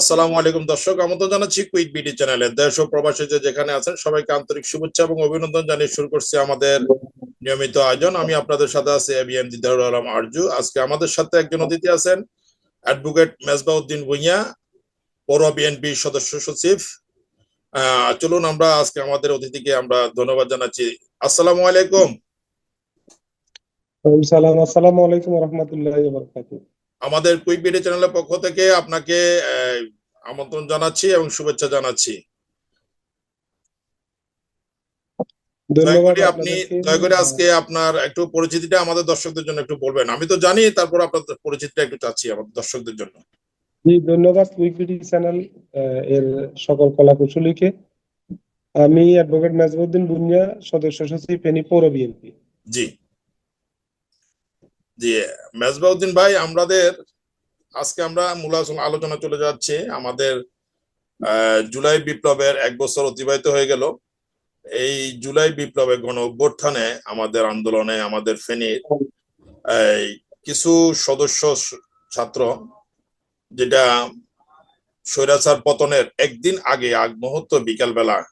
আসসালামু আলাইকুম দর্শক, আমন্ত্রণ জানাচ্ছি কুইক বিডি চ্যানেলে দেশ ও প্রবাসী যে যেখানে আছেন, সবাইকে আন্তরিক শুভেচ্ছা এবং অভিনন্দন জানিয়ে শুরু করছি আমাদের নিয়মিত আয়োজন। আমি আপনাদের সাথে আছি এবিএম দিদারুল আলম আরজু। আজকে আমাদের সাথে একজন অতিথি আছেন, অ্যাডভোকেট মেজবাউদ্দিন ভুইয়া, পৌর বিএনপি সদস্য সচিব। চলুন আমরা আজকে আমাদের অতিথিকে আমরা ধন্যবাদ জানাচ্ছি। আসসালামু আলাইকুম। আসসালামু আলাইকুম রহমতুল্লাহ আমাদের কুইক বিডি চ্যানেলের পক্ষ থেকে আপনাকে আমন্ত্রণ জানাচ্ছি এবং শুভেচ্ছা জানাচ্ছি। আপনি দয়া করে আজকে আপনার একটু পরিচিতিটা আমাদের দর্শকদের জন্য একটু বলবেন। আমি তো জানি তারপর আপনার পরিচিতিটা একটু চাচ্ছি আমাদের দর্শকদের জন্য। জি ধন্যবাদ উইকিডি চ্যানেল এর সকল কলাকুশলীকে। আমি অ্যাডভোকেট মেজবুদ্দিন বুনিয়া সদস্য সচিব ফেনী পৌর বিএনপি জি। জি মেজবাউদ্দিন ভাই আমাদের আজকে আমরা মূল আলোচনা- চলে যাচ্ছে। আমাদের জুলাই বিপ্লবের এক বছর অতিবাহিত হয়ে গেল। এই জুলাই বিপ্লবে গণ অভ্যুত্থানে আমাদের আন্দোলনে, আমাদের ফেনীর কিছু সদস্য ছাত্র, যেটা স্বৈরাচার পতনের একদিন আগে, আগ মুহূর্ত বিকালবেলা,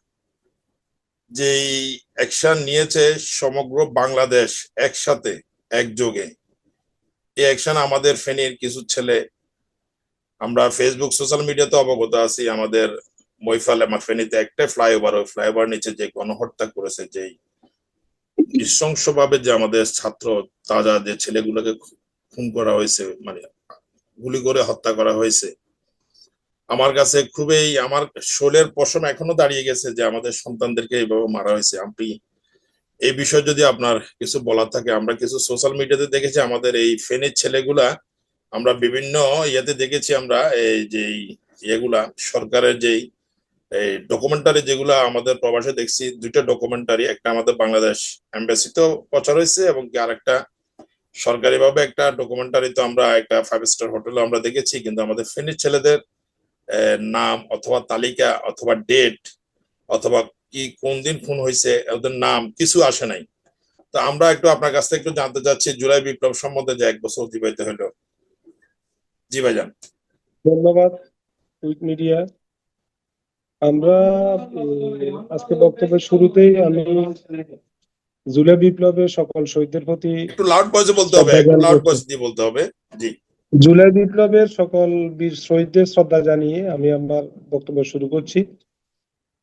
যেই অ্যাকশন নিয়েছে সমগ্র বাংলাদেশ একসাথে, একযোগে। এই অ্যাকশন আমাদের ফেনীর কিছু ছেলে। আমরা ফেসবুক সোশ্যাল মিডিয়াতে অবগত আছি। আমাদের মৈফাল আমার ফেনীতে একটা ফ্লাইওভার ওই ফ্লাইওভার নিচে যে গণহত্যা করেছে, যেই নৃশংসভাবে যে আমাদের ছাত্র, তাজা যে ছেলেগুলোকে খুন করা হয়েছে মানে গুলি করে হত্যা করা হয়েছে। আমার কাছে খুবই, আমার শোলের পশম এখনও দাঁড়িয়ে গেছে যে আমাদের সন্তানদেরকে এইভাবে মারা হয়েছে। আপনি এই বিষয়ে যদি আপনার কিছু বলার থাকে, আমরা কিছু সোশ্যাল মিডিয়াতে দেখেছি, আমাদের এই ফেনের ছেলেগুলা, আমরা বিভিন্ন ইয়েতে দেখেছি আমরা, এই যে ইয়েগুলা, সরকারের যেই, এই ডকুমেন্টারি যেগুলা আমাদের প্রবাসে দেখছি, দুইটা ডকুমেন্টারি একটা আমাদের বাংলাদেশ এম্বাসিতেও প্রচার হয়েছে এবং কি আরেকটা সরকারিভাবে একটা ডকুমেন্টারি তো আমরা একটা ফাইভ স্টার হোটেলে আমরা দেখেছি, কিন্তু আমাদের ফেনীর ছেলেদের নাম অথবা তালিকা অথবা ডেট অথবা কি কোন দিন খুন হয়েছে ওদের নাম কিছু আসে নাই। তো আমরা একটু আপনার কাছ থেকে একটু জানতে চাচ্ছি জুলাই বিপ্লব সম্বন্ধে যে এক বছর অতিবাহিত হলো জি ভাইজান। ধন্যবাদ উইক মিডিয়া আমরা আজকে বক্তব্যের শুরুতেই আমি জুলাই বিপ্লবের সকল শহীদদের প্রতি একটু লাউড ভয়েসে বলতে হবে লাউড ভয়েস দিয়ে বলতে হবে। জি। জুলাই বিপ্লবের সকল বীর শহীদদের শ্রদ্ধা জানিয়ে আমি আমার বক্তব্য শুরু করছি।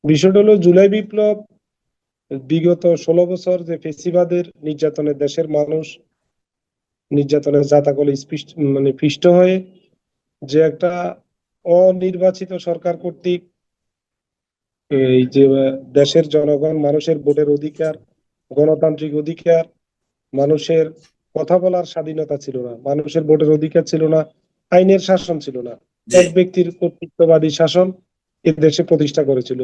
বিষয়টা হলো জুলাই বিপ্লব বিগত ষোলো বছর যে ফেসিবাদের নির্যাতনে দেশের মানুষ নির্যাতনের জাতাকলে মানে পিষ্ট হয়ে যে একটা অনির্বাচিত সরকার কর্তৃক এই যে দেশের জনগণ মানুষের ভোটের অধিকার গণতান্ত্রিক অধিকার মানুষের কথা বলার স্বাধীনতা ছিল না মানুষের ভোটের অধিকার ছিল না আইনের শাসন ছিল না। এক ব্যক্তির কর্তৃত্ববাদী শাসন এ দেশে প্রতিষ্ঠা করেছিল।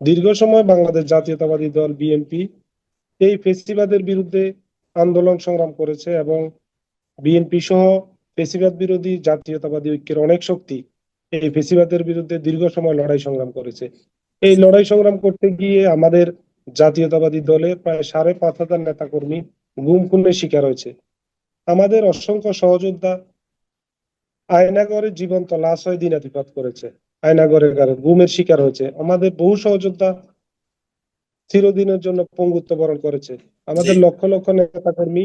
দীর্ঘ সময় বাংলাদেশ জাতীয়তাবাদী দল বিএনপি এই ফেসিবাদের বিরুদ্ধে আন্দোলন সংগ্রাম করেছে এবং বিএনপি সহ ফেসিবাদ বিরোধী জাতীয়তাবাদী ঐক্যের অনেক শক্তি এই ফেসিবাদের বিরুদ্ধে দীর্ঘ সময় লড়াই সংগ্রাম করেছে। এই লড়াই সংগ্রাম করতে গিয়ে আমাদের জাতীয়তাবাদী দলে প্রায় সাড়ে পাঁচ হাজার নেতাকর্মী গুম খুনের শিকার হয়েছে। আমাদের অসংখ্য সহযোদ্ধা আয়নাগরে জীবন্ত লাশ হয়ে দিনাতিপাত করেছে। আয়নাগরের কারণে গুমের শিকার হয়েছে। আমাদের বহু সহযোদ্ধা চিরদিনের জন্য পঙ্গুত্ব বরণ করেছে। আমাদের লক্ষ লক্ষ নেতা কর্মী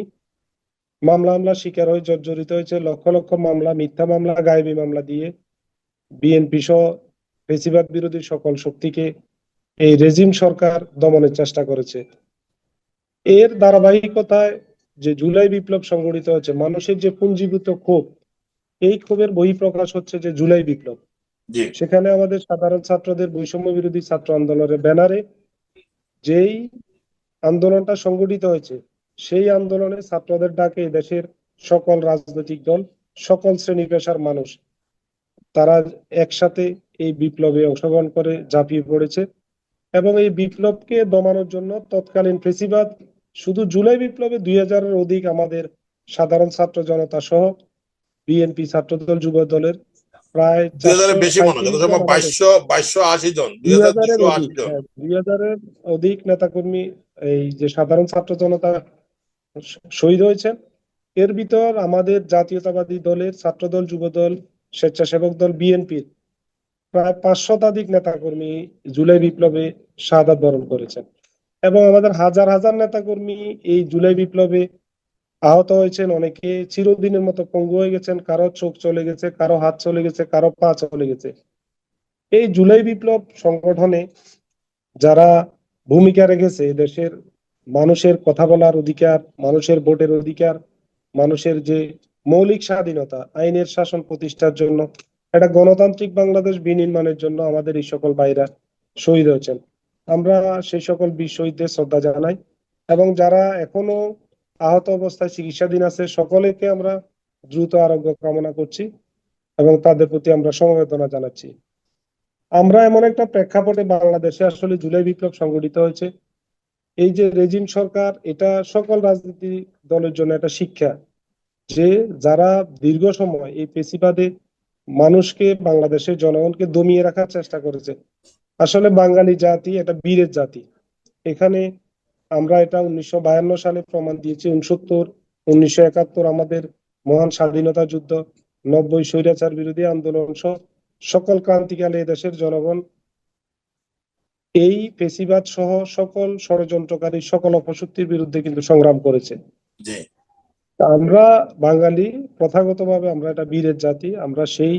মামলা হামলা শিকার হয়ে জর্জরিত হয়েছে। লক্ষ লক্ষ মামলা মিথ্যা মামলা গায়েবী মামলা দিয়ে বিএনপি সহ ফেসিবাদ বিরোধী সকল শক্তিকে এই রেজিম সরকার দমনের চেষ্টা করেছে। এর ধারাবাহিকতায় যে জুলাই বিপ্লব সংগঠিত হয়েছে মানুষের যে পুঞ্জীভূত ক্ষোভ এই ক্ষোভের বহিঃপ্রকাশ হচ্ছে যে জুলাই বিপ্লব। সেখানে আমাদের সাধারণ ছাত্রদের বৈষম্য বিরোধী ছাত্র আন্দোলনের ব্যানারে যেই আন্দোলনটা সংগঠিত হয়েছে, সেই আন্দোলনে ছাত্রদের ডাকে দেশের সকল রাজনৈতিক দল, সকল শ্রেণি পেশার মানুষ, তারা একসাথে এই বিপ্লবে অংশগ্রহণ করে ঝাঁপিয়ে পড়েছে এবং এই বিপ্লবকে দমানোর জন্য তৎকালীন ফেসিবাদ, শুধু জুলাই বিপ্লবে দুই হাজারের অধিক আমাদের সাধারণ ছাত্র জনতা সহ বিএনপি ছাত্রদল, যুব দলের প্রায় দুই হাজারের বেশি মনে হয় যত সময় আমাদের- বাইশশো বাইশশো আশি জন দুই দুই হাজারের অধিক আশি জন দুই হাজারের অধিক নেতাকর্মী এই যে সাধারণ ছাত্র জনতা শহীদ হয়েছেন। এর ভিতর আমাদের জাতীয়তাবাদী দলের ছাত্রদল যুবদল স্বেচ্ছাসেবক দল বিএনপির প্রায় পাঁচ শতাধিক নেতাকর্মী জুলাই বিপ্লবে শাহাদাত বরণ করেছেন। এবং আমাদের হাজার হাজার নেতাকর্মী এই জুলাই বিপ্লবে আহত হয়েছেন অনেকে, চিরদিনের মতো পঙ্গু হয়ে গেছেন, কারও চোখ চলে গেছে, কারও হাত চলে গেছে, কারও পা চলে গেছে। এই জুলাই বিপ্লব সংগঠনে যারা ভূমিকা রেখেছে দেশের মানুষের কথা বলার অধিকার, মানুষের ভোটের অধিকার, মানুষের যে মৌলিক স্বাধীনতা, আইনের শাসন প্রতিষ্ঠার জন্য, একটা গণতান্ত্রিক বাংলাদেশ বিনির্মাণের জন্য আমাদের এই সকল ভাইরা শহীদ হয়েছেন। আমরা সেই সকল বীর শহীদদের শ্রদ্ধা জানাই এবং যারা এখনও আহত অবস্থায় চিকিৎসাধীন আছে। সকলেকে আমরা দ্রুত আরোগ্য কামনা করছি এবং তাদের প্রতি আমরা সমবেদনা জানাচ্ছি। আমরা এমন একটা প্রেক্ষাপটে বাংলাদেশে আসলে জুলাই বিপ্লব সংগঠিত হয়েছে। এই যে রেজিম সরকার, এটা সকল রাজনীতি দলের জন্য একটা শিক্ষা যে যারা দীর্ঘ সময় এই পেশিবাদে মানুষকে, বাংলাদেশের জনগণকে দমিয়ে রাখার চেষ্টা করেছে। আসলে বাঙালি জাতি এটা বীরের জাতি। এখানে আমরা এটা উনিশশো বায়ান্ন সালে প্রমাণ দিয়েছি উনসত্তর উনিশশো একাত্তর আমাদের মহান স্বাধীনতা যুদ্ধ নব্বই স্বৈরাচার বিরোধী আন্দোলন সহ সকল ক্রান্তিকালে দেশের জনগণ এই পেশিবাদ সহ সকল ষড়যন্ত্রকারী সকল অপশক্তির বিরুদ্ধে কিন্তু সংগ্রাম করেছে। আমরা বাঙালি প্রথাগতভাবে আমরা এটা বীরের জাতি আমরা সেই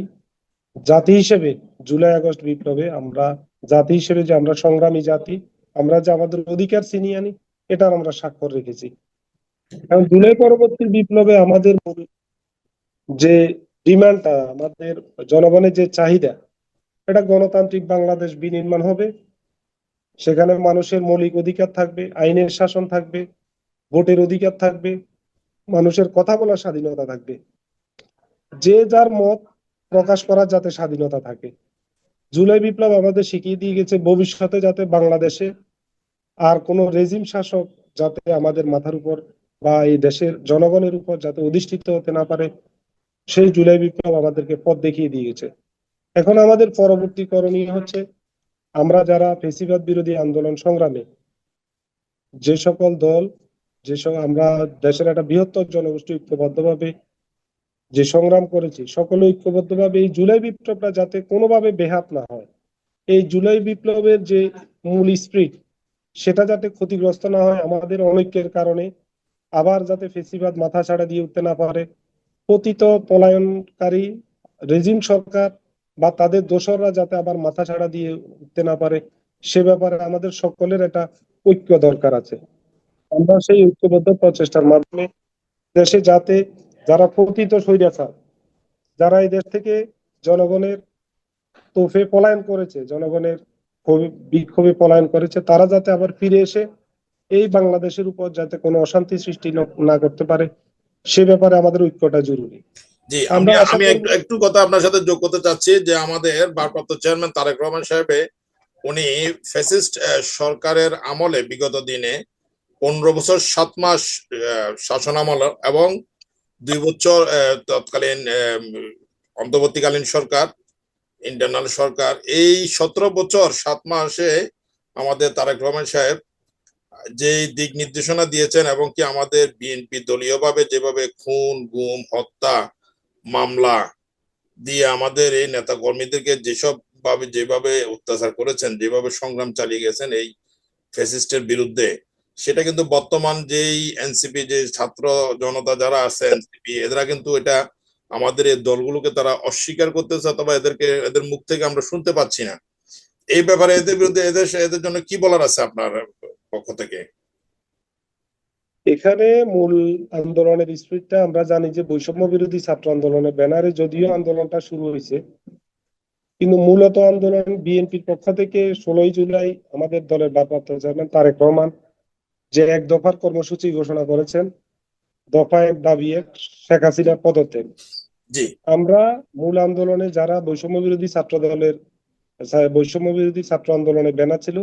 জাতি হিসেবে জুলাই আগস্ট বিপ্লবে আমরা জাতি হিসেবে যে আমরা সংগ্রামী জাতি আমরা যে আমাদের অধিকার ছিনিয়ে আনি, এটার আমরা স্বাক্ষর রেখেছি। এবং জুলাই পরবর্তী বিপ্লবে আমাদের মূল যে ডিমান্ডটা, আমাদের জনগণের যে চাহিদা, এটা গণতান্ত্রিক বাংলাদেশ বিনির্মাণ হবে। সেখানে মানুষের মৌলিক অধিকার থাকবে, আইনের শাসন থাকবে, ভোটের অধিকার থাকবে, মানুষের কথা বলার স্বাধীনতা থাকবে। যে যার মত প্রকাশ করার যাতে স্বাধীনতা থাকে। জুলাই বিপ্লব আমাদের শিখিয়ে দিয়ে গেছে ভবিষ্যতে যাতে বাংলাদেশে আর কোনো রেজিম শাসক যাতে আমাদের মাথার উপর বা এই দেশের জনগণের উপর যাতে অধিষ্ঠিত হতে না পারে, সেই জুলাই বিপ্লব আমাদেরকে পথ দেখিয়ে দিয়েছে। এখন আমাদের পরবর্তী করণীয় হচ্ছে, আমরা যারা ফেসিবাদ বিরোধী আন্দোলন সংগ্রামে, যে সকল দল, যে সব- আমরা দেশের একটা বৃহত্তর জনগোষ্ঠী ঐক্যবদ্ধভাবে যে সংগ্রাম করেছি, সকলে ঐক্যবদ্ধভাবে এই জুলাই বিপ্লবটা যাতে কোনোভাবে বেহাত না হয়। এই জুলাই বিপ্লবের যে মূল স্প্রিট সেটা যাতে ক্ষতিগ্রস্ত না হয় আমাদের অনৈক্যের কারণে, আবার যাতে ফেসিবাদ মাথা ছাড়া দিয়ে উঠতে না পারে। পতিত পলায়নকারী রেজিম সরকার বা তাদের দোসররা যাতে আবার মাথা ছাড়া দিয়ে উঠতে না পারে, সে ব্যাপারে আমাদের সকলের একটা ঐক্য দরকার আছে। আমরা সেই ঐক্যবদ্ধ প্রচেষ্টার মাধ্যমে দেশে যাতে যারা পতিত স্বৈরাচার, যারা এই দেশ থেকে জনগণের তোফে পলায়ন করেছে, জনগণের বিক্ষোভে পলায়ন করেছে। তারা যাতে আবার ফিরে এসে এই বাংলাদেশের উপর যাতে কোনো অশান্তি সৃষ্টি ন- করতে পারে সে ব্যাপারে আমাদের ঐক্যটা জরুরি। জি আমি আমরা আমি একটু একটু কথা আপনার সাথে যোগ করতে চাচ্ছি যে আমাদের ভারপ্রাপ্ত চেয়ারম্যান তারেক রহমান সাহেবে উনি ফ্যাসিস্ট সরকারের আমলে বিগত দিনে পনেরো বছর সাত মাস শাসন আমল এবং দুই বছর তৎকালীন অন্তর্বর্তীকালীন সরকার ইন্টারনাল সরকার। এই সতেরো বছর, সাত মাসে আমাদের তারেক রহমান সাহেব যে দিক নির্দেশনা দিয়েছেন এবং কি আমাদের বিএনপি দলীয়ভাবে যেভাবে খুন, গুম, হত্যা মামলা দিয়ে আমাদের এই নেতা কর্মীদেরকে যেসব ভাবে যেভাবে অত্যাচার করেছেন, যেভাবে সংগ্রাম চালিয়ে গেছেন এই ফেসিস্টের বিরুদ্ধে, সেটা কিন্তু বর্তমান যেই এনসিপি যে ছাত্র জনতা যারা আছে এনসিপি এরা কিন্তু এটা আমাদের এই দলগুলোকে তারা অস্বীকার করতেছে অথবা এদেরকে, এদের মুখ থেকে আমরা শুনতে পাচ্ছি না। এই ব্যাপারে এদের বিরুদ্ধে এদের এদের জন্য কি বলার আছে আপনার পক্ষ থেকে? এখানে মূল আন্দোলনের স্পিরিটটা আমরা জানি যে বৈষম্য বিরোধী ছাত্র আন্দোলনের ব্যানারে যদিও আন্দোলনটা শুরু হয়েছে, কিন্তু মূলত আন্দোলন বিএনপির পক্ষ থেকে ষোলোই জুলাই আমাদের দলের ভারপ্রাপ্ত চেয়ারম্যান তারেক রহমান যে এক দফার কর্মসূচি ঘোষণা করেছেন দফা এক দাবি এক শেখ হাসিনার পদত্যাগ। আমরা মূল আন্দোলনে যারা বৈষম্য বিরোধী ছাত্র দলের বৈষম্য বিরোধী ছাত্র আন্দোলনের ব্যানার ছিল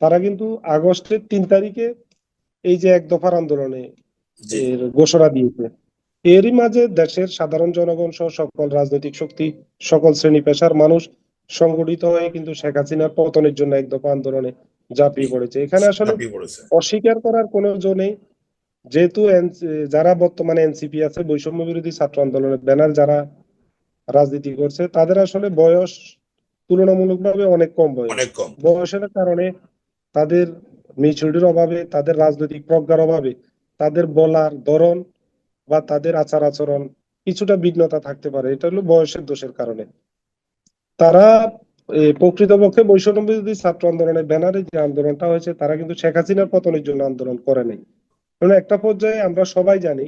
তারা কিন্তু আগস্টের তিন তারিখে এই যে এক দফার আন্দোলনে ঘোষণা দিয়েছে। এরই মাঝে দেশের সাধারণ জনগণ সহ সকল রাজনৈতিক শক্তি সকল শ্রেণি পেশার মানুষ সংগঠিত হয়ে কিন্তু শেখ হাসিনার পতনের জন্য এক দফা আন্দোলনে ঝাঁপিয়ে পড়েছে। এখানে আসলে অস্বীকার করার কোনো জো নেই। যেহেতু যারা বর্তমানে এনসিপি আছে বৈষম্য বিরোধী ছাত্র আন্দোলনের ব্যানার যারা রাজনীতি করছে তাদের আসলে বয়স তুলনামূলকভাবে অনেক কম বয়স। বয়সের কারণে তাদের মেচুরিটির অভাবে তাদের রাজনৈতিক প্রজ্ঞার অভাবে তাদের বলার ধরন বা তাদের আচার আচরণ কিছুটা বিঘ্নতা থাকতে পারে। এটা হলো বয়সের দোষের কারণে। তারা প্রকৃতপক্ষে বৈষম্য বিরোধী ছাত্র আন্দোলনের ব্যানারে যে আন্দোলনটা হয়েছে তারা কিন্তু শেখ হাসিনার পতনের জন্য আন্দোলন করে নাই। কারণ একটা পর্যায়ে আমরা সবাই জানি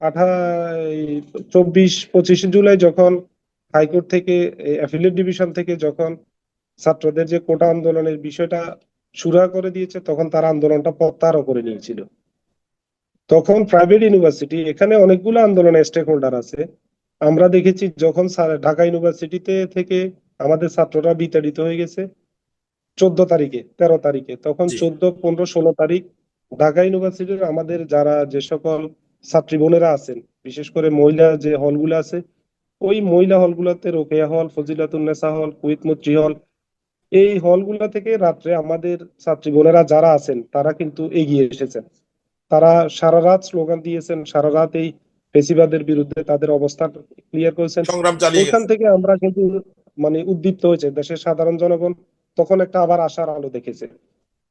আঠা চব্বিশ পঁচিশে জুলাই যখন হাইকোর্ট থেকে অ্যাফিলিয়েট ডিভিশন থেকে যখন ছাত্রদের যে কোটা আন্দোলনের বিষয়টা সুরা করে দিয়েছে তখন তারা আন্দোলনটা প্রত্যাহারও করে নিয়েছিল। তখন প্রাইভেট ইউনিভার্সিটি এখানে অনেকগুলো আন্দোলনের স্টেক হোল্ডার আছে। আমরা দেখেছি যখন ঢাকা ইউনিভার্সিটিতে থেকে আমাদের ছাত্ররা বিতাড়িত হয়ে গেছে চোদ্দ তারিখে তেরো তারিখে তখন চোদ্দ পনেরো ষোলো তারিখ ঢাকা ইউনিভার্সিটির আমাদের যারা যে সকল ছাত্রী বোনেরা আছেন বিশেষ করে মহিলা যে হলগুলো আছে ওই মহিলা হলগুলোতে রোকেয়া হল ফজিলাতুন্নেসা হল কুইত মুত্রি হল এই হলগুলা থেকে রাত্রে আমাদের ছাত্রী বোনেরা যারা আছেন তারা কিন্তু এগিয়ে এসেছেন। তারা সারা রাত স্লোগান দিয়েছেন সারা রাত এই ফেসিবাদের বিরুদ্ধে তাদের অবস্থান ক্লিয়ার করেছেন। গেছে। থেকে আমরা কিন্তু মানে উদ্দীপ্ত হয়েছে দেশের সাধারণ জনগণ তখন একটা আবার আশার আলো দেখেছে।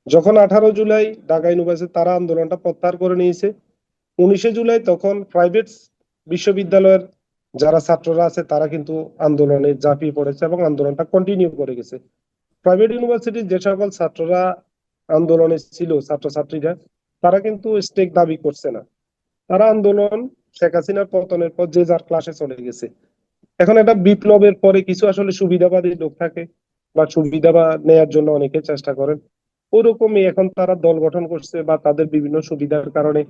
যখন আঠারো জুলাই ঢাকা ইউনিভার্সিটি তারা আন্দোলনটা প্রত্যাহার করে নিয়েছে, উনিশে জুলাই তখন প্রাইভেট বিশ্ববিদ্যালয়ের যারা ছাত্ররা আছে তারা কিন্তু আন্দোলনে ঝাঁপিয়ে পড়েছে এবং আন্দোলনটা কন্টিনিউ করে গেছে। প্রাইভেট ইউনিভার্সিটির যে সকল ছাত্ররা আন্দোলনে ছিল, ছাত্রছাত্রীরা, তারা কিন্তু স্টেক দাবি করছে না। তারা আন্দোলন শেখ হাসিনার পতনের পর যে যার ক্লাসে চলে গেছে। এখন এটা বিপ্লবের পরে কিছু আসলে সুবিধাবাদী লোক থাকে বা সুবিধা নেয়ার জন্য অনেকে চেষ্টা করেন। ওরকমই এখন তারা দল গঠন করছে বা তাদের বিভিন্ন সুবিধার কারণে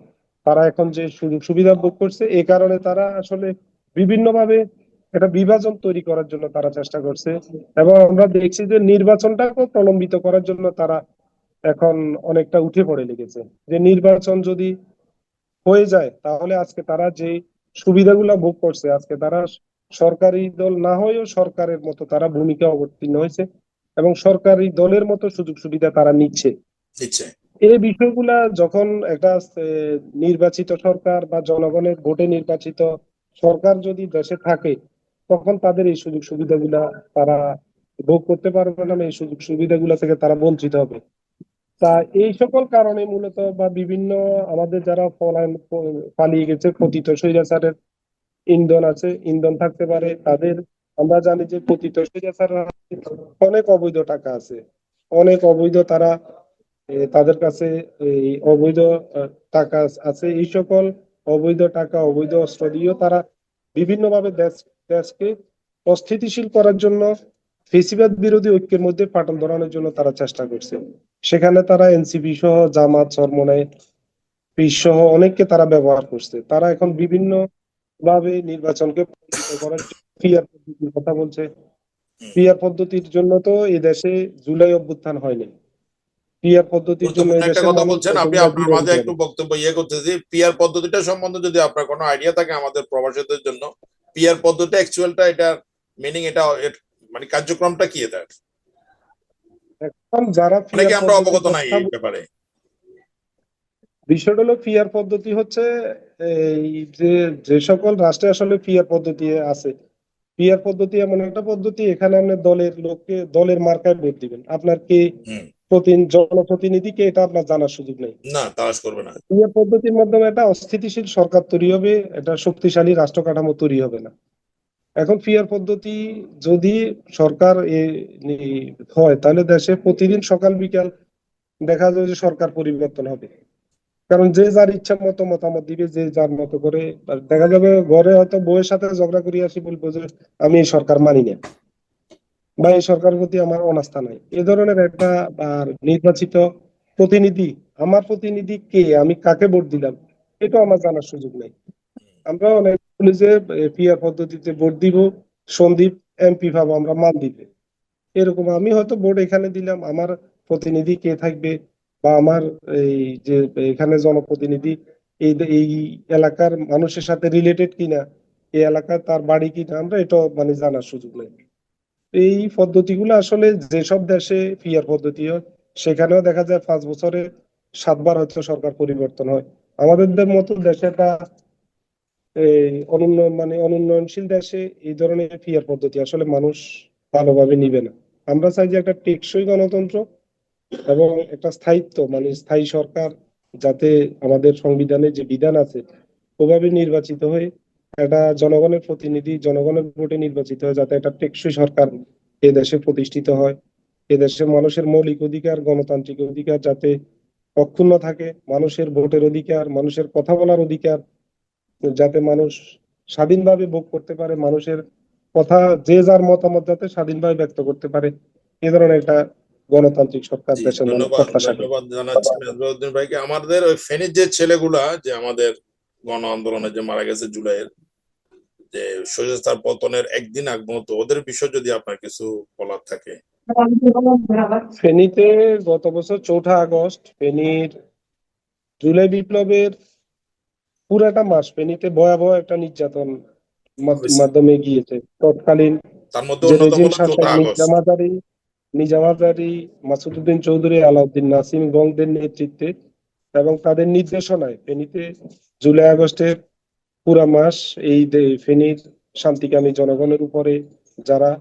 তারা এখন যে সুযোগ সুবিধা ভোগ করছে এই কারণে তারা আসলে বিভিন্নভাবে একটা বিভাজন তৈরি করার জন্য তারা চেষ্টা করছে এবং আমরা দেখছি যে নির্বাচনটাকেও প্রলম্বিত করার জন্য তারা এখন অনেকটা উঠে পড়ে লেগেছে। যে নির্বাচন যদি হয়ে যায়, তাহলে আজকে তারা যে সুবিধাগুলা ভোগ করছে, আজকে তারা সরকারি দল না হয়েও সরকারের মতো তারা ভূমিকা অবতীর্ণ হয়েছে এবং সরকারি দলের মতো সুযোগ সুবিধা তারা নিচ্ছে। এই বিষয়গুলা যখন একটা নির্বাচিত সরকার বা জনগণের ভোটে নির্বাচিত সরকার যদি দেশে থাকে তখন তাদের এই সুযোগ সুবিধাগুলা তারা ভোগ করতে পারবে না এই সুযোগ সুবিধাগুলা থেকে তারা বঞ্চিত হবে। তা এই সকল কারণে মূলত বা বিভিন্ন আমাদের যারা পলায়ন পালিয়ে গেছে পতিত স্বৈরাচারের ইন্ধন আছে ইন্ধন থাকতে পারে তাদের আমরা জানি যে পতিত অনেক অবৈধ টাকা আছে। অনেক অবৈধ তারা তাদের কাছে এই অবৈধ টাকা আছে। এই সকল অবৈধ টাকা, অবৈধ অস্ত্র দিয়েও তারা বিভিন্নভাবে দেশ, দেশকে অস্থিতিশীল করার জন্য ফেসিবাদ বিরোধী ঐক্যের মধ্যে ফাটল ধরানোর জন্য তারা চেষ্টা করছে। সেখানে তারা এনসিপি সহ, জামাত চরমনায় পিস সহ অনেককে তারা ব্যবহার করছে। তারা এখন বিভিন্ন ভাবে নির্বাচনকে করার পিয়ার পদ্ধতির কথা বলছে। পিয়ার পদ্ধতির জন্য তো এই দেশে জুলাই অভ্যুত্থান হয়নি। পিয়ার পদ্ধতির জন্য একটা কথা বলছেন আপনি আপনার মাঝে একটু বক্তব্য ইয়ে করতে যে পিয়ার পদ্ধতিটা সম্বন্ধে যদি আপনার কোনো আইডিয়া থাকে আমাদের প্রবাসীদের জন্য পিয়ার পদ্ধতি অ্যাকচুয়ালটা এটার মিনিং এটা মানে কার্যক্রমটা কি এটা এখন যারা পিয়ার আমরা অবগত নাই এই ব্যাপারে। বিষয়টা হলো পিয়ার পদ্ধতি হচ্ছে এই যে যে সকল রাষ্ট্রে আসলে পিয়ার পদ্ধতি আছে পিয়ার পদ্ধতি এমন একটা পদ্ধতি এখানে আপনি দলের লোককে দলের মার্কায় ভোট দিবেন। আপনার কে জনপ্রতিনিধিকে এটা আপনার জানার সুযোগ নেই? না তালাশ করবে না। পিয়ার পদ্ধতির মাধ্যমে একটা অস্থিতিশীল সরকার তৈরি হবে এটা শক্তিশালী রাষ্ট্র কাঠামো তৈরি হবে না। এখন পিয়ার পদ্ধতি যদি সরকার হয় তাহলে দেশে প্রতিদিন সকাল বিকাল দেখা যায় যে সরকার পরিবর্তন হবে। কারণ যে যার ইচ্ছা মতো মতামত দিবে, যে যার মতো করে। দেখা যাবে ঘরে হয়তো বউয়ের সাথে ঝগড়া করি আসি বলব যে, আমি এই সরকার মানি না বা এই সরকারের প্রতি আমার অনাস্থা নাই। এ ধরনের একটা নির্বাচিত প্রতিনিধি, আমার প্রতিনিধি কে? আমি কাকে ভোট দিলাম? এটা আমার জানার সুযোগ নেই। আমরা অনেক বলি যে পিয়ার পদ্ধতিতে ভোট দিব, সন্দীপ এমপি ভাবো, আমরা মালদ্বীপে এরকম আমি হয়তো ভোট এখানে দিলাম, আমার প্রতিনিধি কে থাকবে? বা আমার এই যে এখানে জনপ্রতিনিধি, এই এই এলাকার মানুষের সাথে রিলেটেড কিনা, এই এলাকায় তার বাড়ি কিনা, আমরা এটা মানে জানার সুযোগ নেই। এই পদ্ধতিগুলো আসলে যেসব দেশে পিয়ার পদ্ধতি হয়, সেখানেও দেখা যায় পাঁচ বছরে সাতবার হয়তো সরকার পরিবর্তন হয়। আমাদের মতো দেশে এই অনুন্নয়ন মানে অনুন্নয়নশীল দেশে এই ধরনের পিয়ার পদ্ধতি আসলে মানুষ ভালোভাবে নিবে না। আমরা চাই যে একটা টেকসই গণতন্ত্র এবং একটা স্থায়িত্ব মানে স্থায়ী সরকার যাতে আমাদের সংবিধানে যে বিধান আছে, ওভাবে নির্বাচিত হয়ে একটা জনগণের প্রতিনিধি, জনগণের ভোটে নির্বাচিত হয় যাতে একটা টেকসই সরকার এ দেশে প্রতিষ্ঠিত হয়। এ দেশের মানুষের মৌলিক অধিকার, গণতান্ত্রিক অধিকার যাতে অক্ষুণ্ণ থাকে, মানুষের ভোটের অধিকার, মানুষের কথা বলার অধিকার, যাতে মানুষ স্বাধীনভাবে ভোগ করতে পারে, মানুষের কথা যে যার মতামত যাতে স্বাধীনভাবে ব্যক্ত করতে পারে, এ ধরনের একটা গণতান্ত্রিক সরকার দেশের ধন্যবাদ জানাচ্ছি মেজবাউদ্দিন ভাইকে। আমাদের ওই ফেনীর যে ছেলেগুলা যে আমাদের গণ আন্দোলনে যে মারা গেছে জুলাইয়ের যে সৈয়দার পতনের একদিন আগ মতো ওদের বিষয় যদি আপনার কিছু বলার থাকে। ফেনীতে গত বছর চৌঠা আগস্ট ফেনীর জুলাই বিপ্লবের পুরাটা মাস ফেনীতে ভয়াবহ একটা নির্যাতন মাধ্যমে গিয়েছে। তৎকালীন তার মধ্যে অন্যতম হলো শাসক চৌঠা আগস্ট নিজাম আজারি নিজাম আজারি মাসুদুদ্দিন চৌধুরী আলাউদ্দিন নাসিম গংদের নেতৃত্বে এবং তাদের নির্দেশনায় ফেনীতে জুলাই আগস্টের পুরা মাস এই ফেনীর শান্তিকামী জনগণের উপরে যারা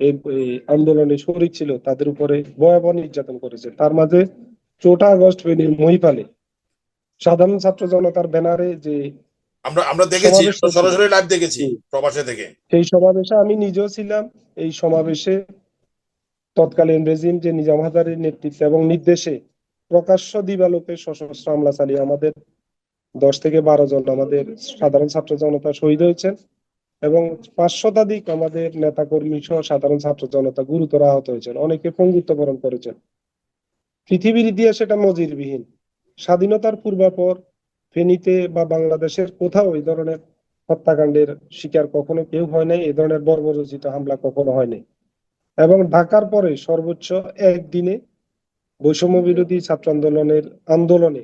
এই এই আন্দোলনে শরিক ছিল তাদের উপরে ভয়াবহ নির্যাতন করেছে। তার মাঝে চৌঠা আগস্ট ফেনীর মহিপালে সাধারণ ছাত্র জনতার ব্যানারে যে আমরা আমরা দেখেছি সরাসরি লাইভ দেখেছি প্রবাসে থেকে। সেই সমাবেশে আমি নিজেও ছিলাম। এই সমাবেশে তৎকালীন রেজিম যে নিজাম হাজারের নেতৃত্বে এবং নির্দেশে প্রকাশ্য দিবালোকে সশস্ত্র হামলা চালিয়ে আমাদের দশ থেকে বারো জন আমাদের সাধারণ ছাত্র জনতা শহীদ হয়েছেন এবং পাঁচ শতাধিক আমাদের নেতাকর্মী সহ সাধারণ ছাত্র জনতা গুরুতর আহত হয়েছেন। অনেকে পঙ্গুত্ব বরণ করেছেন। পৃথিবীর ইতিহাসে এটা নজিরবিহীন। স্বাধীনতার পূর্বাপর ফেনীতে বা বাংলাদেশের কোথাও এই ধরনের হত্যাকাণ্ডের শিকার কখনো কেউ হয় নাই এ ধরনের বর্বরচিত হামলা কখনো হয়নি এবং ঢাকার পরে সর্বোচ্চ একদিনে বৈষম্য বিরোধী ছাত্র আন্দোলনের আন্দোলনে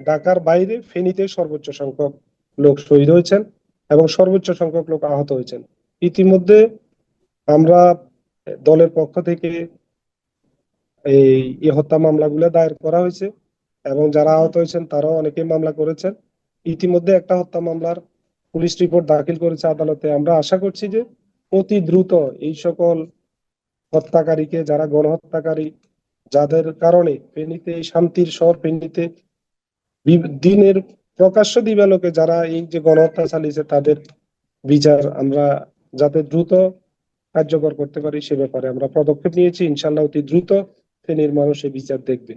ঢাকার বাইরে ফেনীতে সর্বোচ্চ সংখ্যক লোক শহীদ হয়েছেন এবং সর্বোচ্চ সংখ্যক লোক আহত হয়েছেন। ইতিমধ্যে আমরা দলের পক্ষ থেকে এই হত্যা মামলাগুলো দায়ের করা হয়েছে এবং যারা আহত হয়েছেন তারাও অনেকে মামলা করেছেন। ইতিমধ্যে একটা হত্যা মামলার পুলিশ রিপোর্ট দাখিল করেছে আদালতে। আমরা আশা করছি যে অতি দ্রুত এই সকল হত্যাকারীকে যারা গণহত্যাকারী, যাদের কারণে ফেনীতে শান্তির শহর, ফেনীতে দিনের প্রকাশ্য দিবালোকে যারা এই যে গণহত্যা চালিয়েছে, তাদের বিচার আমরা যাতে দ্রুত কার্যকর করতে পারি সে ব্যাপারে আমরা পদক্ষেপ নিয়েছি। ইনশাল্লাহ অতি দ্রুত ফেনীর মানুষ এই বিচার দেখবে।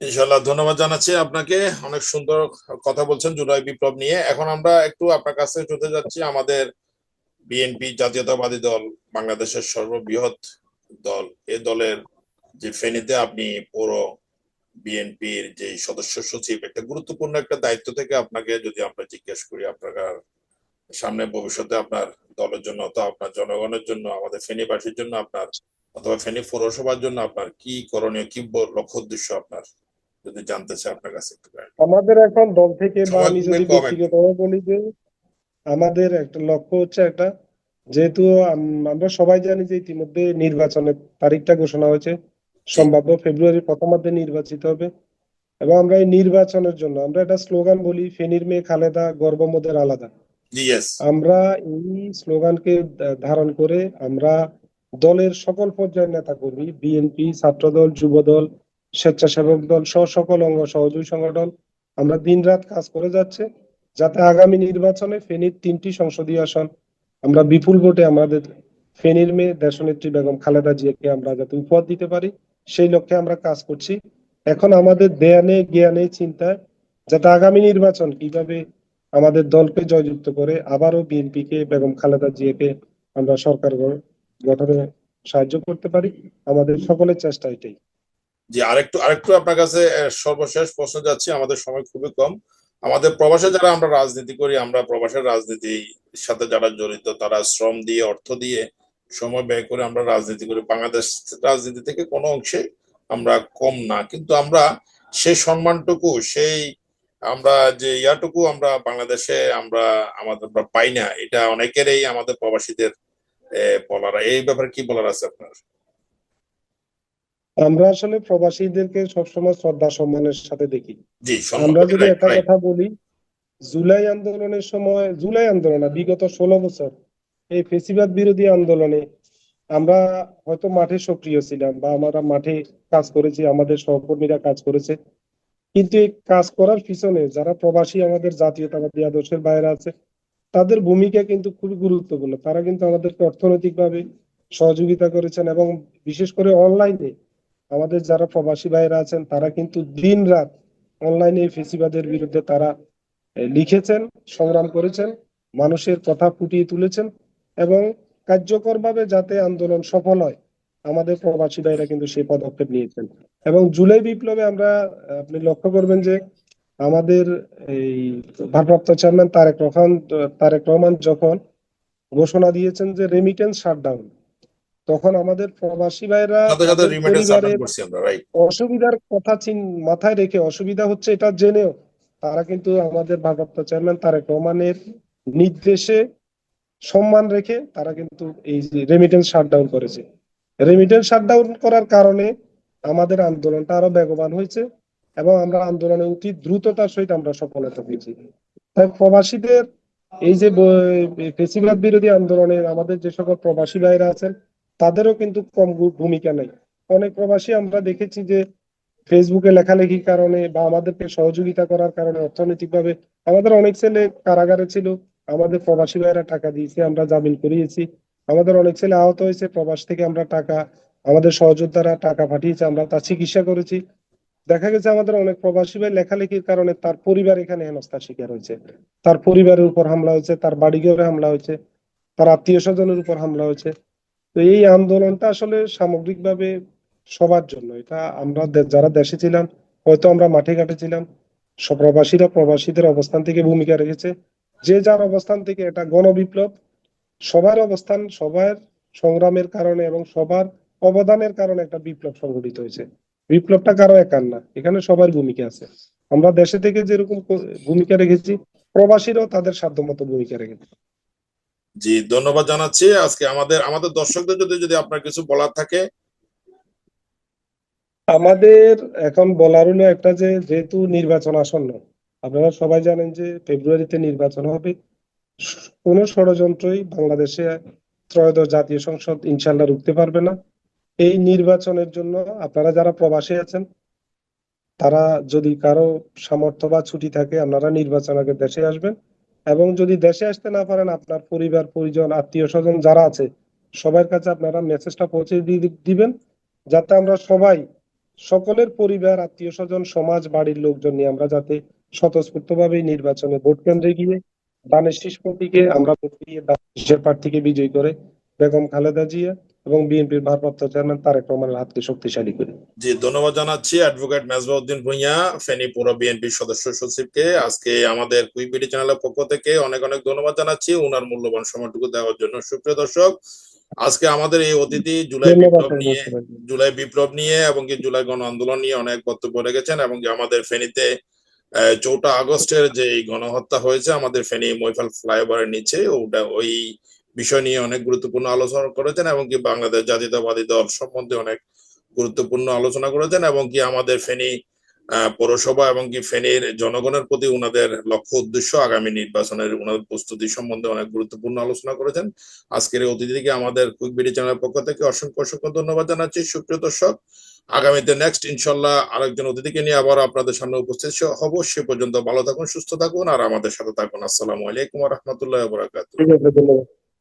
ইনশাল্লাহ ধন্যবাদ জানাচ্ছি আপনাকে। অনেক সুন্দর কথা বলছেন জুলাই বিপ্লব নিয়ে। এখন আমরা একটু আপনার কাছে চলতে যাচ্ছি আমাদের বিএনপি জাতীয়তাবাদী দল বাংলাদেশের সর্ববৃহৎ দল এ দলের যে ফেনীতে আপনি পুরো বিএনপির যে সদস্য সচিব একটা গুরুত্বপূর্ণ একটা দায়িত্ব থেকে আপনাকে যদি আমরা জিজ্ঞেস করি আপনার সামনে ভবিষ্যতে আপনার দলের জন্য অথবা আপনার জনগণের জন্য আমাদের ফেনীবাসীর জন্য আপনার অথবা ফেনী পৌরসভার জন্য আপনার কি করণীয় কি লক্ষ্য উদ্দেশ্য আপনার? যদি জানতে চাই আপনার কাছে আমাদের এখন দল থেকে বা আমি যদি ব্যক্তিগতভাবে বলি যে আমাদের একটা লক্ষ্য হচ্ছে একটা যেহেতু আমরা সবাই জানি যে ইতিমধ্যে নির্বাচনের তারিখটা ঘোষণা হয়েছে সম্ভাব্য ফেব্রুয়ারির প্রথমার্ধে নির্বাচিত হবে এবং আমরা এই নির্বাচনের জন্য আমরা একটা স্লোগান বলি ফেনীর মেয়ে খালেদা গর্ব মোদের আলাদা। আমরা এই স্লোগানকে ধারণ করে আমরা দলের সকল পর্যায়ের নেতা কর্মী বিএনপি ছাত্রদল যুবদল স্বেচ্ছাসেবক দল সহ সকল অঙ্গ সহযোগী সংগঠন আমরা দিনরাত কাজ করে যাচ্ছে। যাতে আগামী নির্বাচনে ফেনীর তিনটি সংসদীয় আসন, আমরা বিপুল ভোটে আমাদের ফেনীর মেয়ে দেশনেত্রী বেগম খালেদা জিয়াকে আমরা যাতে উপহার দিতে পারি, সেই লক্ষ্যে আমরা কাজ করছি। এখন আমাদের দেয়ানে জ্ঞানে চিন্তায়, যাতে আগামী নির্বাচন কীভাবে আমাদের দলকে জয়যুক্ত করে আবারও বিএনপি কে বেগম খালেদা জিয়াকে আমরা সরকার গঠনে সাহায্য করতে পারি। আমাদের সকলের চেষ্টা এটাই। জি, আরেকটু আরেকটু আপনার কাছে সর্বশেষ প্রশ্ন যাচ্ছি, আমাদের সময় খুবই কম। আমাদের প্রবাসে যারা আমরা রাজনীতি করি, আমরা প্রবাসের রাজনীতির সাথে যারা জড়িত, তারা শ্রম দিয়ে, অর্থ দিয়ে সময় ব্যয় করে আমরা রাজনীতি করি। বাংলাদেশ রাজনীতি থেকে কোনো অংশে আমরা কম না। কিন্তু আমরা সেই সম্মানটুকু, সেই আমরা যে ইয়াটুকু আমরা বাংলাদেশে আমরা আমাদের পাই না। এটা অনেকেরই আমাদের প্রবাসীদের বলার। এই ব্যাপারে কি বলার আছে আপনার? আমরা আসলে প্রবাসীদেরকে সবসময় শ্রদ্ধা সম্মানের সাথে দেখি। আমরা যদি একটা কথা বলি জুলাই আন্দোলনের সময় জুলাই আন্দোলন বিগত ষোলো বছর এই ফেসিবাদ বিরোধী আন্দোলনে আমরা হয়তো মাঠে সক্রিয় ছিলাম বা আমরা মাঠে কাজ করেছি আমাদের সহকর্মীরা কাজ করেছে। কিন্তু এই কাজ করার পিছনে যারা প্রবাসী আমাদের জাতীয়তাবাদী আদর্শের বাইরে আছে তাদের ভূমিকা কিন্তু খুবই গুরুত্বপূর্ণ। তারা কিন্তু আমাদেরকে অর্থনৈতিকভাবে সহযোগিতা করেছেন এবং বিশেষ করে অনলাইনে আমাদের যারা প্রবাসী ভাইরা আছেন, তারা কিন্তু দিন রাত অনলাইনে ফেসিবাদের বিরুদ্ধে তারা লিখেছেন, সংগ্রাম করেছেন, মানুষের কথা ফুটিয়ে তুলেছেন এবং কার্যকরভাবে যাতে আন্দোলন সফল হয়, আমাদের প্রবাসী ভাইরা কিন্তু সেই পদক্ষেপ নিয়েছেন। এবং জুলাই বিপ্লবে আমরা, আপনি লক্ষ্য করবেন যে আমাদের এই ভারপ্রাপ্ত চেয়ারম্যান তারেক রহমান তারেক রহমান যখন ঘোষণা দিয়েছেন যে রেমিটেন্স শাটডাউন তখন আমাদের প্রবাসী ভাইরা অসুবিধার কথা মাথায় রেখে অসুবিধা হচ্ছে এটা জেনেও তারা কিন্তু আমাদের ভারপ্রাপ্ত চেয়ারম্যান তারেক রহমানের নির্দেশে সম্মান রেখে তারা কিন্তু এই রেমিটেন্স শাটডাউন করেছে। রেমিটেন্স শাটডাউন করার কারণে আমাদের আন্দোলনটা আরও বেগবান হয়েছে এবং আমরা আন্দোলনে অতি দ্রুততার সহিত আমরা সফলতা পেয়েছি। তাই প্রবাসীদের এই যে ফেসিবাদ বিরোধী আন্দোলনে আমাদের যে সকল প্রবাসী ভাইরা আছেন তাদেরও কিন্তু কম ভূমিকা নেই। অনেক প্রবাসী আমরা দেখেছি যে ফেসবুকে লেখালেখির কারণে বা আমাদেরকে সহযোগিতা করার কারণে অর্থনৈতিকভাবে আমাদের অনেক ছেলে কারাগারে ছিল, আমাদের প্রবাসী ভাইরা টাকা দিয়েছে, আমরা জামিন করিয়েছি। আমাদের অনেক ছেলে আহত হয়েছে, প্রবাস থেকে আমরা টাকা, আমাদের সহযোদ্ধারা টাকা পাঠিয়েছে, আমরা তার চিকিৎসা করেছি। দেখা গেছে আমাদের অনেক প্রবাসী ভাই লেখালেখির কারণে তার পরিবার এখানে হেনস্থার শিকার হয়েছে। তার পরিবারের উপর হামলা হয়েছে, তার বাড়িঘরে হামলা হয়েছে, তার আত্মীয় স্বজনের উপর হামলা হয়েছে। তো এই আন্দোলনটা আসলে সামগ্রিকভাবে সবার জন্য। এটা আমরা যারা দেশে ছিলাম, হয়তো আমরা মাঠে ঘাটে ছিলাম প্রবাসীরা প্রবাসীদের অবস্থান থেকে ভূমিকা রেখেছে। যে যার অবস্থান থেকে এটা গণবিপ্লব, সবার অবস্থান, সবার সংগ্রামের কারণে এবং সবার অবদানের কারণে একটা বিপ্লব সংঘটিত হয়েছে। বিপ্লবটা কারও একার না, এখানে সবার ভূমিকা আছে। আমরা দেশে থেকে যেরকম ভূমিকা রেখেছি, প্রবাসীরাও তাদের সাধ্যমতো ভূমিকা রেখেছে। জি, ধন্যবাদ জানাচ্ছি। আজকে আমাদের আমাদের দর্শকদের যদি যদি আপনার কিছু বলার থাকে। আমাদের এখন বলার হলো একটা যে, যেহেতু নির্বাচন আসন্ন, আপনারা সবাই জানেন যে ফেব্রুয়ারিতে নির্বাচন হবে। কোন ষড়যন্ত্রই বাংলাদেশে ত্রয়োদশ জাতীয় সংসদ ইনশাল্লাহ রুখতে পারবে না। এই নির্বাচনের জন্য আপনারা যারা প্রবাসী আছেন, তারা যদি কারও সামর্থ্য বা ছুটি থাকে, আপনারা নির্বাচন আগে দেশে আসবেন। এবং যদি দেশে আসতে না পারেন, আপনার পরিবার, পরিজন, আত্মীয় স্বজন যারা আছে সবার কাছে আপনারা মেসেজটা পৌঁছে দিবেন, যাতে আমরা সবাই, সকলের পরিবার, আত্মীয় স্বজন, সমাজ, বাড়ির লোকজন নিয়ে আমরা যাতে স্বতঃস্ফূর্ত ভাবে নির্বাচনে ভোট কেন্দ্রে গিয়ে দানের শীষ প্রতীকে আমরা ভোট দিয়ে প্রার্থীকে বিজয়ী করে বেগম খালেদা জিয়া এবং বিএনপির ভারপ্রাপ্ত চেয়ারম্যান তারেক রহমানের হাতকে শক্তিশালী করি। জি ধন্যবাদ জানাচ্ছি অ্যাডভোকেট মেজবাউদ্দিন ভুঁইয়া ফেনী পৌর বিএনপির সদস্য সচিবকে। আজকে আমাদের কুইবিডি চ্যানেলের পক্ষ থেকে অনেক অনেক ধন্যবাদ জানাচ্ছি। ওনার মূল্যবান সময়টুকু দেওয়ার জন্য সুপ্রিয় দর্শক আজকে আমাদের এই অতিথি জুলাই বিপ্লব নিয়ে জুলাই বিপ্লব নিয়ে এবং কি জুলাই গণ আন্দোলন নিয়ে অনেক বক্তব্য রেখেছেন এবং আমাদের ফেনীতে চৌঠা আগস্টের যে গণহত্যা হয়েছে আমাদের ফেনী মৈফাল ফ্লাইওভারের নিচে ওটা ওই বিষয় নিয়ে অনেক গুরুত্বপূর্ণ আলোচনা করেছেন এবং কি বাংলাদেশ জাতীয়তাবাদী দল সম্বন্ধে অনেক গুরুত্বপূর্ণ আলোচনা করেছেন এবং কি আমাদের ফেনী পৌরসভা এবং কি ফেনীর জনগণের প্রতি উনাদের লক্ষ্য উদ্দেশ্য আগামী নির্বাচনের উনাদের প্রস্তুতি সম্বন্ধে অনেক গুরুত্বপূর্ণ আলোচনা করেছেন। আজকের এই অতিথিকে আমাদের কুইক বিডি চ্যানেলের পক্ষ থেকে অসংখ্য অসংখ্য ধন্যবাদ জানাচ্ছি। সুপ্রিয় দর্শক, আগামীতে নেক্সট ইনশাল্লাহ আরেকজন অতিথিকে নিয়ে আবার আপনাদের সামনে উপস্থিত হব। সে পর্যন্ত ভালো থাকুন, সুস্থ থাকুন আর আমাদের সাথে থাকুন। আসসালামু আলাইকুম রহমতুল্লাহ বরাকাত